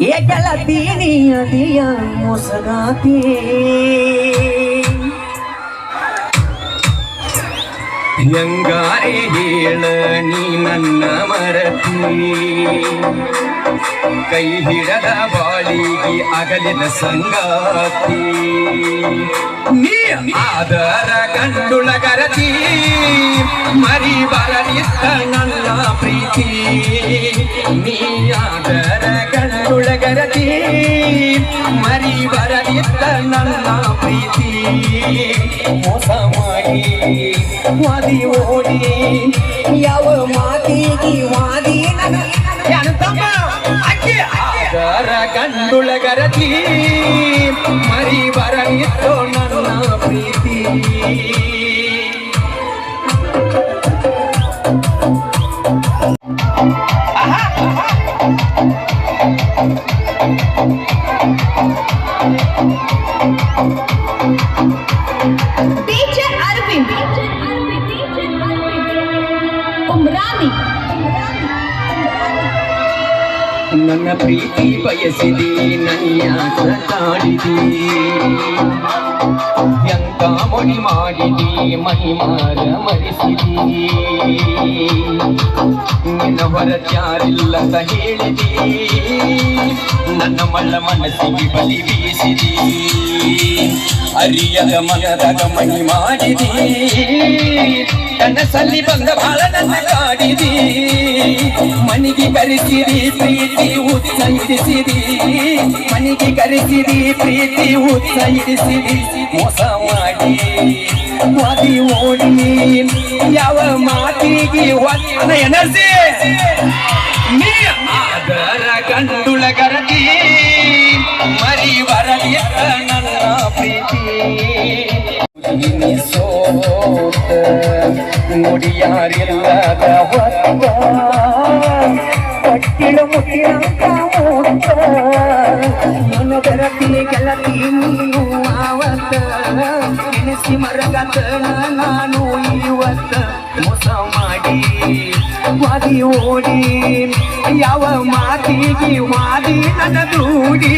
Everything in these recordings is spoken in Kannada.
ಏ गलती नहीं दिया ಹೆಂಗಾರೆ ಹೇಳ ನೀ ನನ್ನ ಮರತಿ. ಕೈ ಹಿಡದ ಬಾಳಿಗೆ ಅಗಲಿನ ಸಂಗಾತಿ. ನೀ ಆದರ ಕಂಡುಳಗರತಿ ಮರಿ ಬರಲಿತ್ತ ನನ್ನ ಪ್ರೀತಿ. ನೀ ಆದರ ಕಂಡುಳಗರತಿ ಮರಿ ಬರಲಿತ್ತ ನನ್ನ ಪ್ರೀತಿ. ಮೋಸ ಮಾಡಿ ವಾದಿ ಓಡಿ, ಯಾವ ಮಾತಿಗೆ ವಾದಿ ನನ್ನ ಗಂಡುಳಗರತಿ ಮರಿ ಬರಲಿತ್ತು ನನ್ನ ಪ್ರೀತಿ. ಟೀಚರ್ ಪ್ರೀತಿ ಬಯಸಿದಿ ನನ್ಯಾಸ ಕಾಡಿದಿ ಮೊಡಿ ಮಾಡಿದಿ, ಮಹಿಮಾರ ಮರಿಸಿದಿ. ನಿನ್ನ ಹೊರತ್ಯಾರಿಲ್ಲದ ಹೇಳಿದಿ. ನನ್ನ ಮಳ್ಳ ಮನಸ್ಸಿಗೆ ಬಲಿ ಬೀಸಿದಿ. ಅರಿಯದ ಮನದಾಗ ಮಣಿ ಮಾಡಿದಿ. ಕನಸಲ್ಲಿ ಬಂದ ಬಾಳ ನನ್ನ ಕಾಡಿದಿ. ಮನಿಗೆ ಕರೆಸಿರಿ, ಪ್ರೀತಿ ಉತ್ಸಾಹಿಸಿರಿ ಮನಿಗೆ ಕರೆಸಿರಿ, ಪ್ರೀತಿ ಉತ್ಸಾಹಿಸಿರಿ ಮೋಸ ಮಾಡಿ ವಾದಿ ಓಡಿ ಯಾವ ಮಾತಿಗೆ ಒನ್ನ ಎನರ್ಜಿ. ನೀ ಆದರ ಗಂಡುಳಗರತಿ ಮರಿ ಬರಲಿ ನನ್ನ ಪ್ರೀತಿ. ಸೋತ ನುಡಿಯಾರಿಲ್ಲದ ಹೊತ್ತ ಕಟ್ಟಿಡ ಮುಟ್ಟಿರಂತ ನೆನೆಸಿ ಮರಗತ ನಾನು ಇವತ್ತ ಮೋಸ ಮಾಡಿ ವಾದಿ ಓಡಿ ಯಾವ ಮಾತಿಗೆ ವಾದಿ ನನ್ನ ದೂಡಿ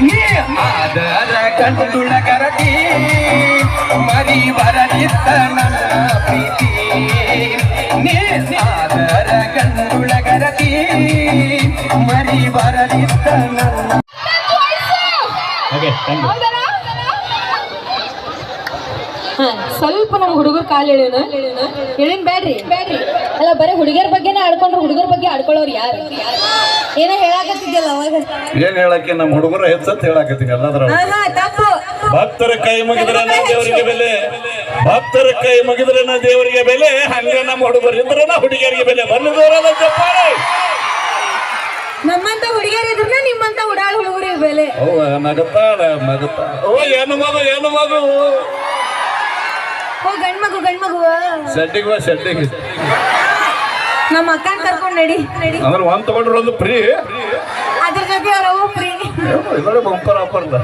ನೀ ಆದರ ಗಂಡುಳಗರತಿ ಮರಿ ಬರಲಿತ್ತ ನನ್ನ ಪ್ರೀತಿ. ನೀ ಆದರ ಗಂಡುಳಗರತಿ ಮರಿ ಬರಲಿತ್ತ ನನ್ನ ಹಾ, ಸ್ವಲ್ಪ ನಮ್ಮ ಹುಡುಗರ್ ಕಾಲ್ ಎಳೆಯೋಣ? ಹೇಳಿನ ಬೇಡ್ರಿ ಬೇಡ್ರಿ ಅಲ್ಲ ಬರೀ ಹುಡುಗಿಯರ ಬಗ್ಗೆನೇ ಆಡ್ಕೊಂಡ್ರು ಹುಡುಗರ ಬಗ್ಗೆ ಆಡ್ಕೊಳ್ಳೋರು ಯಾರು? ಏನೋ ಹೇಳಾಕತ್ತಿದ್ಯಲ್ಲ ಅವಾಗ? ಏನ್ ಹೇಳಕ್ಕೆ? ನಮ್ಮ ಹುಡುಗರ ಹೆಚ್ಚತ್ ಹೇಳಕತ್ತೀನಿ ಎಲ್ಲದ್ರ. ತಪ್ಪು. ಭಕ್ತರ ಕೈ ಮುಗಿದ್ರೆ ನಾ ದೇವರಿಗೆ ಬೆಲೆ. ಭಕ್ತರ ಕೈ ಮುಗಿದ್ರೆ ನಾ ದೇವರಿಗೆ ಬೆಲೆ. ಹಂಗ ನಮ್ಮ ಹುಡುಗರು ಇದ್ರೆ ನಾ ಹುಡುಗಿಯರಿಗೆ ಬೆಲೆ. ಚಪ್ಪಾಳೆ. ನಮ್ಮಂತ ಹುಡುಗಿಯರ್ ಇದ್ರೆ ನಿಮ್ಮಂತ ಉಡಾಳ ಹುಡುಗರಿಗೆ ಬೆಲೆ. ಓ ನಗತಾಳ ನಗತಾಳ ಓ ಏನು ಮಗು ಏನು ಮಗು? ಓ ಗಂಡ್ ಮಗು ಗಂಡ್ ಮಗು. ಶೆಡ್ಡಿಗೆ ಬಾ ನಮ್ಮ ಅಕ್ಕನ್ ಕರ್ಕೊಂಡು ನಡಿ. ನಡಿ. ಅಂದ್ರೆ ಒಂದ್ ತಗೊಂಡ್ರೆ ಒಂದು ಫ್ರೀ ಅದ್ರ ಜೊತೆ ಅವ್ರ ಅವು ಇದರ ಬಂಪರ್ ಆಫರ್ದ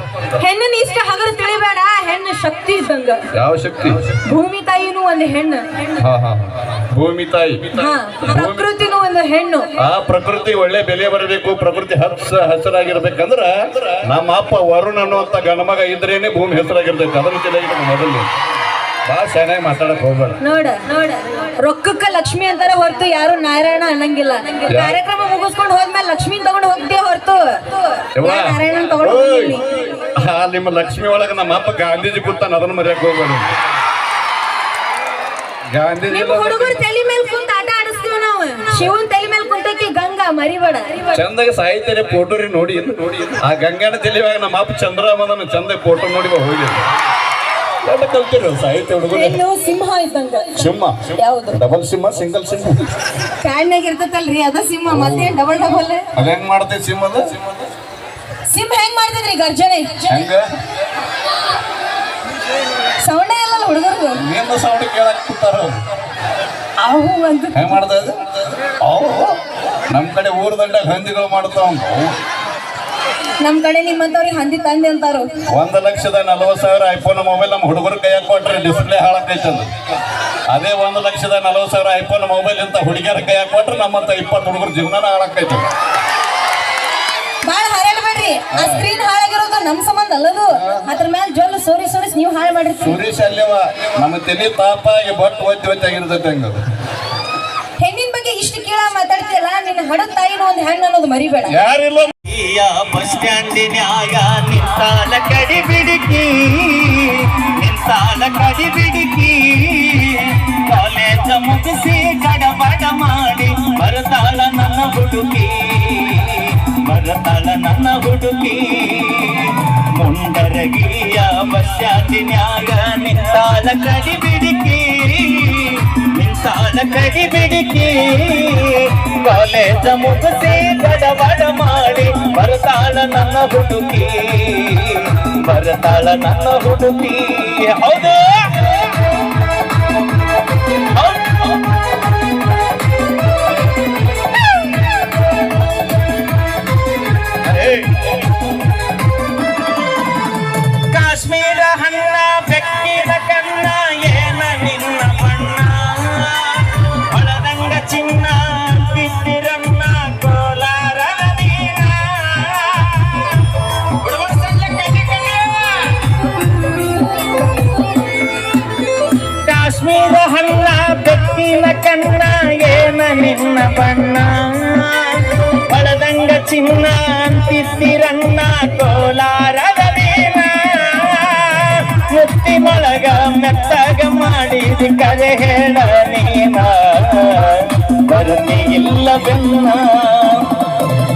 ಹೆಣ್ಣನ್ ಇಷ್ಟ ಹಗರು ತಿಳಿಬೇಡ ಹೆಣ್ಣು ಶಕ್ತಿ ಇದ್ದಂಗ. ಯಾವ ಶಕ್ತಿ? ಭೂಮಿ ತಾಯಿನೂ ಒಂದು ಹೆಣ್ಣು. ಹಾ ಹಾ ಭೂಮಿ ತಾಯಿ. ಹಾ ಪ್ರಕೃತಿನೂ ಒಂದು ಹೆಣ್ಣು. ಆ ಪ್ರಕೃತಿ ಒಳ್ಳೆ ಬೆಲೆ ಬರಬೇಕು ಪ್ರಕೃತಿ ಹಚ್ಚ ಹಸಿರಾಗಿರ್ಬೇಕಂದ್ರ ನಮ್ಮ ಅಪ್ಪ ವರುಣ್ ಅನ್ನುವಂತ ಗಣಮಗ ಇದ್ರೇನೆ ಭೂಮಿ ಹೆಸರಾಗಿರ್ಬೇಕು. ಅದನ್ನ ತಿಳಿಯಾಗಿ ಮೊದಲು. ಬಾ ಚೆನ್ನಾಗಿ ಮಾತಾಡಕ್ ಹೋಗ್ಬೇಡ. ನೋಡ ನೋಡ. ರೊಕ್ಕಕ್ಕ ಲಕ್ಷ್ಮಿ ಅಂತಾರ ಹೊರತು ಯಾರು ನಾರಾಯಣ ಅನ್ನಂಗಿಲ್ಲ. ಕಾರ್ಯಕ್ರಮ ಮುಗಿಸ್ಕೊಂಡು ಹೋದ್ಮೇಲೆ ಲಕ್ಷ್ಮಿ ತಗೊಂಡು ಹೋಗ್ತೀಯ ಹೊರತು? ನಾರಾಯಣ ನಾರಾಯಣನ್ ತಗೊಂಡು ಹೋಗಿಲ್ಲ ಆ ನಿಮ್ಮ ಲಕ್ಷ್ಮಿ ಒಳಗ ನಮ್ಮ ಅಪ್ಪ ಗಾಂಧೀಜಿ ಕೂತಾನ ಅದನ್ನ ಮರ್ಯಾಕ್ ಹೋಗೋಣ ಗಾಂಧೀಜಿ ನಿಮ್ ಹುಡುಗರು ತಲೆ ಮೇಲೆ ಕುಂತ ಆಟ ಆಡಿಸ್ತೀವಿ ನಾವು? ಶಿವನ್ ತಲೆ ಮೇಲೆ ಕುಂತಕ್ಕೆ ಗಂಗಾ ಮರಿಬೇಡ. ಚಂದಾಗ ಸಾಹಿತ್ಯ ಫೋಟೋ ರೀ ನೋಡಿ. ನೋಡಿ ಆ ಗಂಗಾನ ತಿಳಿವಾಗ ನಮ್ಮ ಅಪ್ಪ ಚಂದ್ರಮದನ ಚಂದ ಫೋಟೋ ನೋಡಿ ಹೋಗಿದ್ರು. ಹೋಗಿ ಎಲ್ಲ ಕಲ್ತಿರೋ ಸಾಹಿತ್ಯ ಹುಡುಗರು. ಸಿಂಹ ಇದ್ದಂಗ. ಸಿಂಹ. ಯಾವುದು? ಡಬಲ್ ಸಿಂಹ ಸಿಂಗಲ್ ಸಿಂಹ. ಕಾಡ್ನಾಗ ಇರ್ತೈತಲ್ರಿ ಅದ ಸಿಂಹ ಮತ್ತೆ ಡಬಲ್ ಡಬಲ್ ಅದ ಹೆಂಗ್ ಮಾಡ್ತೈತಿ ಸಿಂಹದ? ಸಿಂಹ ಹೆಂಗ್ ಮಾಡ್ತದ್ರಿ ಗರ್ಜನೆ? ಹೆಂಗ? ಸೌಂಡ ಇಲ್ಲ ಹುಡುಗರು ನೀನು ಸೌಂಡ್ ಕೇಳಕ್ ಕೂತಾರ ಅವು ಅಂತ ಹೆಂಗ್ ಮಾಡ್ತಾ ಅವು ನಮ್ ಕಡೆ ಊರ್ ದಂಡ ಹಂದಿಗಳು ಮಾಡ್ತಾವ ನಮ್ ಕಡೆ ನಿಮ್ಮಂತವ್ರಿಗೆ ಹಂದಿ ತಂದೆ ಅಂತಾರು. ಒಂದ್ ಲಕ್ಷದ ನಲವತ್ ಸಾವಿರ ಐಫೋನ್ ಮೊಬೈಲ್ ನಮ್ಮ ಹುಡುಗರ ಕೈಯಾಗ ಕೊಟ್ರೆ ಡಿಸ್ಪ್ಲೇ ಹಾಳಾಕೈತಂದು ಅದೇ ಒಂದ್ ಲಕ್ಷದ ನಲವತ್ತು ಸಾವಿರ ಐಫೋನ್ ಮೊಬೈಲ್ ಅಂತ ಹುಡುಗಿಯರ ಕೈಯಾಗ ಕೊಟ್ರೆ ನಮ್ಮಂತ ಇಪ್ಪತ್ತು ಹುಡುಗರ ಜೀವನ ಹಾಳಾಕೈತಿ ಬಾಳ ಆ ಸ್ಕ್ರೀನ್ ಹಾಳಾಗಿರೋದು ನಮ್ ಸಂಬಂಧ ಅಲ್ಲದು. ಅದ್ರ ಮೇಲೆ ಜೊಲ್ಲು ಸೋರಿ ಸೋರಿಸ್ ನೀವು ಹಾಳು ಮಾಡಿರ್ತೀವಿ ಸುರೇಶ್ ಅಲ್ಲೇವ. ನಮ್ಮ ತಲೆ ತಾಪಾಗಿ ಬಟ್ ಒತ್ತಿ ಒತ್ತಿ ಆಗಿರ್ತೈತೆ ಹಂಗದು ಹೆಣ್ಣಿನ ಬಗ್ಗೆ ಇಷ್ಟು ಕೇಳ ಮಾತಾಡ್ತಿಯಲ್ಲ ನಿನ್ನ ಹಡ ತಾಯಿನ ಒಂದು ಹೆಣ್ಣು ಅನ್ನೋದು ಮರಿಬೇಡ. ಯಾರಿಲ್ಲ ಈಯ ಬಸ್ ಸ್ಟ್ಯಾಂಡಿನ್ಯಾಗ ನಿಂತಾಳ ಕಡಿ ಬಿಡುಕಿ ನಿಂತಾಳ ಕಡಿ ಬಿಡುಕಿ ಕಾಲೇಜ ಮುಗಿಸಿ ಗಡಬಡ ಮಾಡಿ ಬರ್ತಾಳ ನನ್ನ ಹುಡುಗಿ ಬರ್ತಾಳ ನನ್ನ ಹುಡುಗಿ ಮುಂಡರಗಿಯ ಬಸ್ ಸ್ಟ್ಯಾಂಡಿನ್ಯಾಗ ನಿಂತಾಳ ಕಡಿ ಬಿಡುಕಿ ನಿಂತಾಳ ಕೈ ಬಿಡಿಕೆ ಕಾಲೇಜ ಮುಗಿಸಿ ಗಡಬಡ ಮಾಡಿ ಬರತಾಳ ನನ್ನ ಹುಡುಕಿ ಬರತಾಳ ನನ್ನ ಹುಡುಕಿ ಹೌದು. ಹೊಳದಂಗ ಚಿನ್ನ ಅಂತಿದ್ದಿರಣ್ಣ ಕೋಲಾರದ ನೀನ ಮುತ್ತಿ ಮೊಳಗ ಮೆತ್ತಗ ಮಾಡಿದ ಕರೆ ಹೇಳ ನೀನ ಬರತಿ ಇಲ್ಲ ಬೆನ್ನ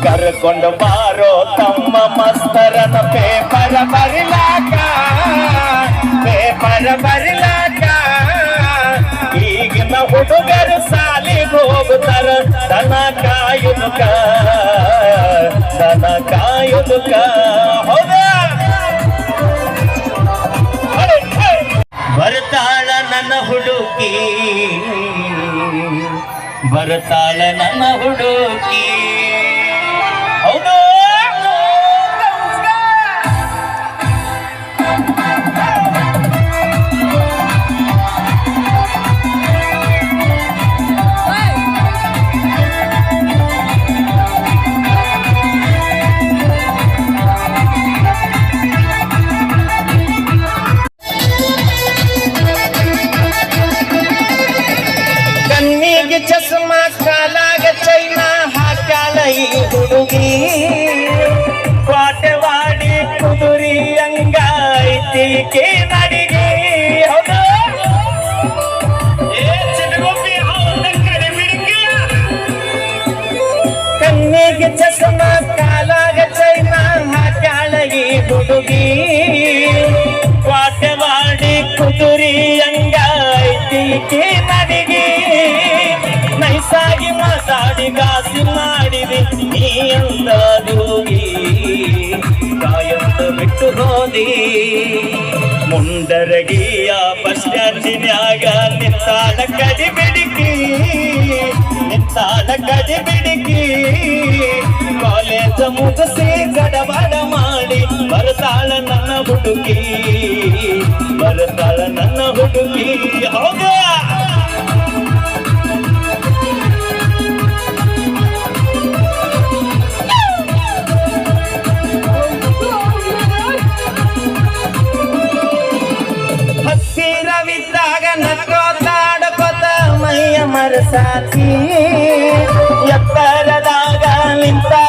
ಕರ್ಕೊಂಡು ಬಾರೋ ತಮ್ಮ ಮಸ್ತರನ ಪೇಪರ್ ಬರಿಲಾಕ ಪೇಪರ್ ಬರಿಲಾಕ ಈಗಿನ ಹುಡುಗರು ಸಾಲಿಗೆ ಹೋಗುತ್ತಾರ ದನ ಕಾಯುದುಕ ಹುಡುಗಿ ಬರ್ತಾಳ ನನ್ನ ಹುಡುಗಿ ಐತಿಕೆ ನಡಿಗೆ ನೈಸಾಗಿ ಮಾತಾಡಿ ಗಾಸಿ ಮಾಡಿದೆ. ನೀ ಎಂದಾದೋಗಿ ಕಾಯಂತ ಬಿಟ್ಟು ಹೋದಿ. ಮುಂಡರಗಿಯ ಸ್ಟ್ಯಾಂಡಿನ್ಯಾಗ ನಿಂತಾಳ ಕಡಿ ಬಿಡಿಕಿ, ನಿಂತಾಳ ಕಡಿ ಬಿಡಿಕಿ. ಕಾಲೇಜ ಮುಗಿಸಿ ಗಡಬಡ ಮಾಡಿ ಬರ್ತಾಳ ನನ್ನ ಹುಡುಗಿ ಬರ್ತಾಳ ನನ್ನ ಹುಡುಗಿ ಮರಸಾಕಿ ಎತ್ತರದಾಗ ನಿಂತಾಗ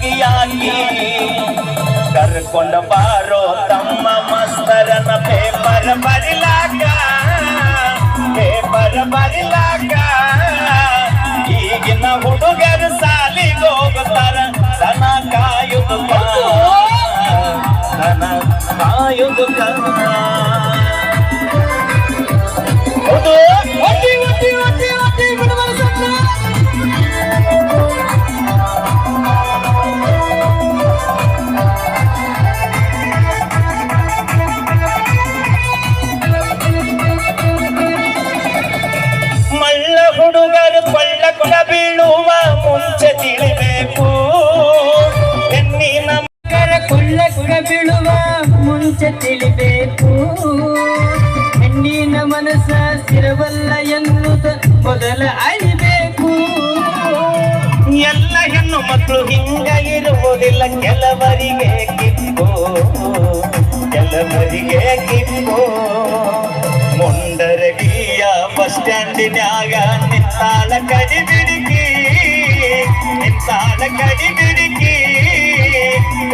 ಜಡಿಸಿ ಕರ್ಕೊಂಡು ಬಾರೋ ತಮ್ಮ ಮಸ್ತರನ ಪೇಪರ್ ಬರಿಲಾಕ. ಪೇಪರ್ ಬರಿಲಾಕ. ಈಗಿನ ಹುಡುಗರು ಸಾಲಿಗೆ ಹೋಗುತ್ತಾರ ಸನ ಕಾಯುದು ದನ ಕಾಯುದು ಬೀಳುವ ಮುಂಚೆ ತಿಳಿಬೇಕು. ಹೆಣ್ಣಿನ ಮನಸ್ಸ ಸ್ಥಿರವಲ್ಲ ಎನ್ನುವುದು ಮೊದಲ ಅರಿಬೇಕು. ಎಲ್ಲ ಹೆಣ್ಣು ಮಕ್ಕಳು ಹಿಂಗ ಇರುವುದಿಲ್ಲ, ಕೆಲವರಿಗೆ ಕಿಪ್ಪು ಕೆಲವರಿಗೆ ಕಿಪ್ಪು ಮುಂಡರಗಿಯ ಬಸ್ ಸ್ಟ್ಯಾಂಡಿನಾಗ ನಿತ್ತಾಳ ಕಡಿ ಬಿಡುಕಿ ನಿತ್ತಾಳ ಕಡಿ ಬಿಡುಕಿ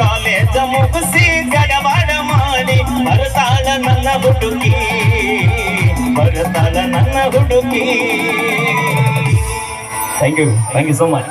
ಕಾಲೇಜ ಮುಗಿಸಿ ಗಡಬಡ ಮಾಡಿ, ಬರ್ತಾಳ ನನ್ನ ಹುಡುಕಿ, ಬರ್ತಾಳ ನನ್ನ ಹುಡುಕಿ. Thank you thank you so much